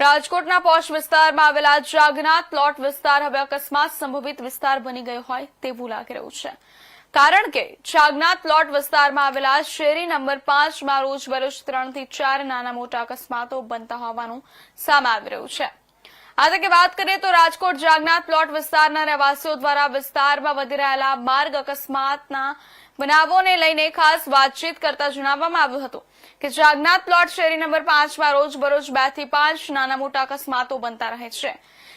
રાજકોટના પોશ વિસ્તારમાં આવેલા જાગનાથ પ્લોટ વિસ્તાર હવે અકસ્માત સંભવિત વિસ્તાર બની ગયો હોય તેવું લાગી રહ્યું છે. કારણ કે જાગનાથ પ્લોટ વિસ્તારમાં આવેલા શેરી નંબર પાંચમાં રોજબરોજ ત્રણથી ચાર નાના મોટા અકસ્માતો બનતા હોવાનું સામે આવી રહ્યું છે. આ તકે વાત કરીએ તો રાજકોટ જાગનાથ પ્લોટ વિસ્તારના રહેવાસીઓ દ્વારા વિસ્તારમાં વધી રહેલા માર્ગ અકસ્માતના બનાવોને લઈને ખાસ વાતચીત કરતા જણાવવામાં આવ્યું હતું કે જાગનાથ પ્લોટ શેરી નંબર પાંચમાં રોજબરોજ બેથી પાંચ નાના મોટા અકસ્માતો બનતા રહે છે.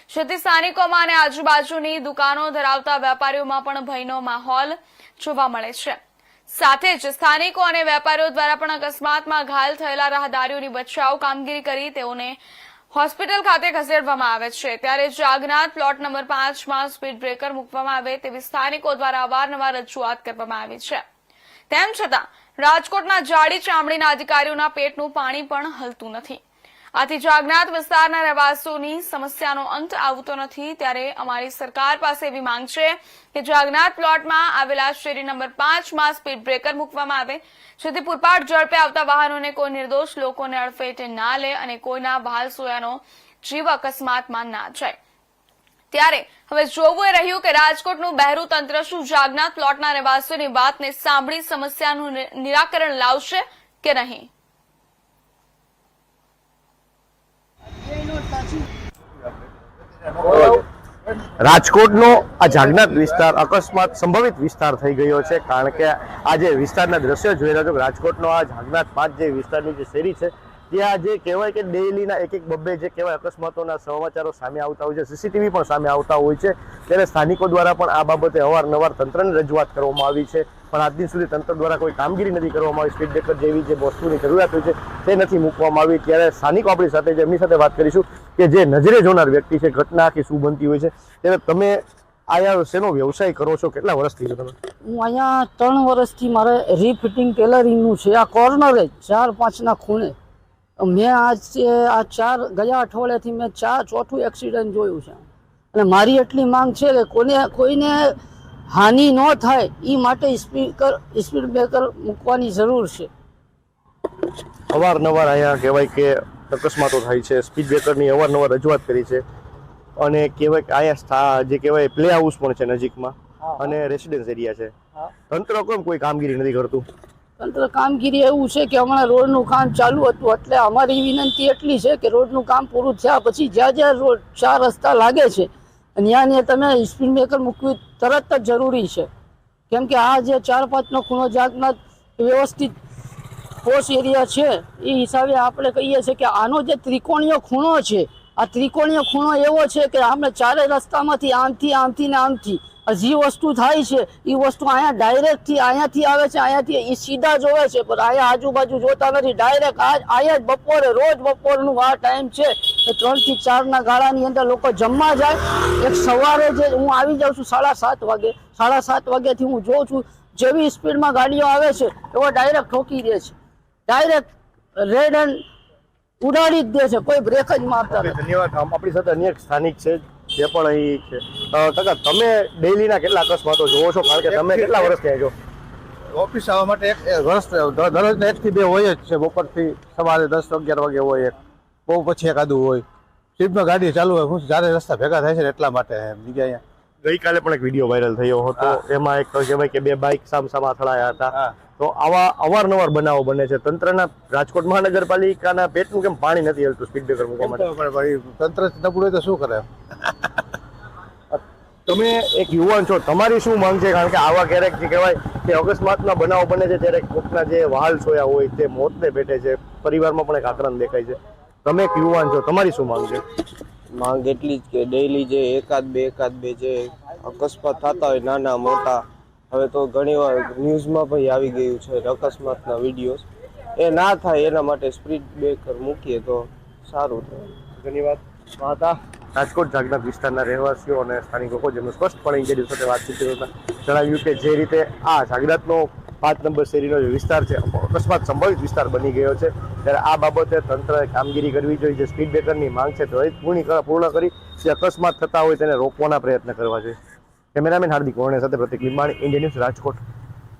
જેથી સ્થાનિકોમાં અને આજુબાજુની દુકાનો ધરાવતા વેપારીઓમાં પણ ભયનો માહોલ જોવા મળે છે. સાથે જ સ્થાનિકો અને વેપારીઓ દ્વારા પણ અકસ્માતમાં ઘાયલ થયેલા રાહદારીઓની બચાવ કામગીરી કરી તેઓને હોસ્પિટલ ખાતે ખસેડવામાં આવે છે. ત્યારે જાગનાથ પ્લોટ નંબર પાંચમાં સ્પીડ બ્રેકર મૂકવામાં આવે તેવી સ્થાનિકો દ્વારા અવારનવાર રજૂઆત કરવામાં આવી છે. તેમ છતાં, રાજકોટના જાડી ચામડીના અધિકારીઓના પેટનું પાણી પણ હલતું નથી. આથી જાગનાથ વિસ્તારના રહેવાસીઓની સમસ્યાનો અંત આવતો નથી, ત્યારે અમારી સરકાર પાસે એવી માંગ છે કે જાગનાથ પ્લોટમાં આવેલા શેરી નંબર પાંચમાં સ્પીડ બ્રેકર મૂકવામાં આવે, જેથી પૂરપાટ ઝડપે આવતા વાહનોને કોઈ નિર્દોષ લોકોને અડફેટે ના લે અને કોઈના ભાલ સોયાનો જીવ અકસ્માતમાં ના જાય. ત્યારે હવે જોવું એ રહ્યું કે રાજકોટનું બહેરું તંત્ર શું જાગનાથ પ્લોટના રહેવાસીઓની વાતને સાંભળી સમસ્યાનું નિરાકરણ લાવશે કે નહીં? રાજકોટનો આ જાગનાથ વિસ્તાર અકસ્માત સંભવિત વિસ્તાર થઈ ગયો છે, કારણ કે આ જે વિસ્તારના દ્રશ્યો જોઈ રહ્યા છો રાજકોટનો આ જાગનાથ પાંચ જે વિસ્તારની જે શેરી છે ત્યાં જે કહેવાય કે ડેઇલીના એક એક બબ્બે જે કહેવાય અકસ્માતોના સમાચારો સામે આવતા હોય છે, સીસીટીવી પણ સામે આવતા હોય છે, ત્યારે સ્થાનિકો દ્વારા પણ આ બાબતે અવારનવાર તંત્રને રજૂઆત કરવામાં આવી છે. પણ આજ દિન સુધી તંત્ર દ્વારા કોઈ કામગીરી નથી કરવામાં આવી, સ્પીડ બ્રેકર જેવી જે વસ્તુની જરૂરિયાત હોય છે, તે નથી મૂકવામાં આવી. ત્યારે સ્થાનિકો આપણી સાથે છે, એમની સાથે વાત કરીશું કે જે નજરે જોનાર વ્યક્તિ છે, ઘટના કે શું બનતી હોય છે. ત્યારે તમે આયા શેનો વ્યવસાય કરો છો, કેટલા વર્ષથી છો તમે? હું અહીંયા ત્રણ વર્ષથી મારે રીફિટિંગ ટેલરિંગનું છે, આ કોર્નરે ચાર પાંચના ખૂણે. મેં આજે આ ચાર ગયા અઠવાડિયાથી મેં ચાર ચોથું એક્સિડન્ટ જોયું છે. અને મારી એટલી માંગ છે કે કોને કોઈને હાનિ ન થાય એ માટે સ્પીકર સ્પીડ બ્રેકર મૂકવાની જરૂર છે. અવારનવાર અહીંયા કહેવાય કે અકસ્માતો થાય છે સ્પીડ બ્રેકરની અવારનવાર રજૂઆત કરી છે. અને કહેવાય કે અહીંયા સ્થા- જે કહેવાય પ્લે હાઉસ પણ છે નજીકમાં. અને રેસિડેન્સ એરિયા છે. તંત્ર કેમ કોઈ કામગીરી નથી કરતું. તંત્ર કામગીરી એવું છે કે હમણાં રોડનું કામ ચાલુ હતું એટલે અમારી વિનંતી એટલી છે કે રોડનું કામ પૂરું થયા પછી જ્યાં જ્યાં રોડ ચાર રસ્તા લાગે છે ત્યાં ને તમે સ્પીડ બ્રેકર મૂકવી તરત જ જરૂરી છે. કેમ કે આ જે ચાર પાંચનો ખૂણો જાતના વ્યવસ્થિત પોસ્ટ એરિયા છે, એ હિસાબે આપણે કહીએ છીએ કે આનો જે ત્રિકોણીય ખૂણો છે આ ત્રિકોણીય ખૂણો એવો છે કે આપણે ચારે રસ્તામાંથી આમથી આમથી ને આમથી જે વસ્તુ થાય છે એ વસ્તુ અહીંયા ડાયરેક્ટથી અહીંયાથી આવે છે, અહીંયાથી એ સીધા જોવે છે, પણ અહીંયા આજુબાજુ જોતા નથી. ડાયરેક્ટ આ અહીંયા જ બપોરે, રોજ બપોરનું આ ટાઈમ છે કે ત્રણથી ચારના ગાળાની અંદર લોકો જમવા જાય. એક સવારે જે હું આવી જાઉં છું સાડા સાત વાગે, સાડા સાત વાગ્યાથી હું જોઉં છું, જેવી સ્પીડમાં ગાડીઓ આવે છે, એવો ડાયરેક્ટ ઠોકી દે છે. ડાયરેક્ટ રેડ એન્ડ ઉડાડી જ દે છે કોઈ બ્રેક જ મારતા ધન્યવાદ. આપણી સાથે અન્ય સ્થાનિક છે જે પણ અહીં છે. કાકા તમે ડેઈલીના કેટલા અકસ્માતો જોવો છો? કારણ કે તમે કેટલા વર્ષથી થયા છો? ઓફિસ આવવા માટે એક વર્ષ દરરોજ એક થી બે હોય જ છે. બપોરથી સવારે દસ અગિયાર વાગે હોય એક. બહુ પછી એકાદું હોય. સ્પીડમાં ગાડી ચાલુ હોય. હું ચારે રસ્તા ભેગા થાય છે ને એટલા માટે બીજા અહીંયા. ગઈકાલે પણ એક વીડિયો વાયરલ થયો હતો. એમાં એક કહેવાય કે બે બાઇક સામસામા અથડાયા હતા. હા. તો આવા અવારનવાર બનાવો બને છે. તંત્રના રાજકોટ મહાનગરપાલિકાના પેટનું કેમ પાણી નથી હલતું સ્પીડ બ્રેકર મૂકવા માટે? તંત્ર નબળું તો શું કરે? તમે એક યુવાન છો તમારી શું માંગ છે? કારણ કે આવા ક્યારેક જે કહેવાય કે અકસ્માતના બનાવો બને છે ત્યારે કોકના જે વહાલ સોયા હોય તે મોતને ભેટે છે પરિવારમાં પણ એક આક્રમ દેખાય છે. તમે એક યુવાન છો તમારી શું માંગ છે? માંગ એટલી જ કે ડેઈલી જે એકાદ બે એકાદ બે જે અકસ્માત થતા હોય નાના મોટા હવે તો ઘણીવાર ન્યૂઝમાં પણ આવી ગયું છે અકસ્માતના વિડીયોઝ. એ ના થાય એના માટે સ્પીડ બ્રેકર મૂકીએ તો સારું થાય. ધન્યવાદ હતા રાજકોટ જાગનાથ વિસ્તારના રહેવાસીઓ અને સ્થાનિક લોકો જેમનું સ્પષ્ટપણે ઇન્ટરવ્યુ સાથે વાતચીત કરતા જણાવ્યું કે જે રીતે આ જાગનાથનો પાંચ નંબર શેરીનો જે વિસ્તાર છે અકસ્માત સંભવિત વિસ્તાર બની ગયો છે ત્યારે આ બાબતે તંત્રએ કામગીરી કરવી જોઈએ જે સ્પીડ બ્રેકરની માંગ છે ત્વરિત પૂર્ણ પૂર્ણ કરી જે અકસ્માત થતા હોય તેને રોકવાના પ્રયત્ન કરવા જોઈએ. કેમેરામેન હાર્દિક ઓરણે સાથે પ્રતિક લીંબાણી ઇન્ડિયન ન્યૂઝ રાજકોટ.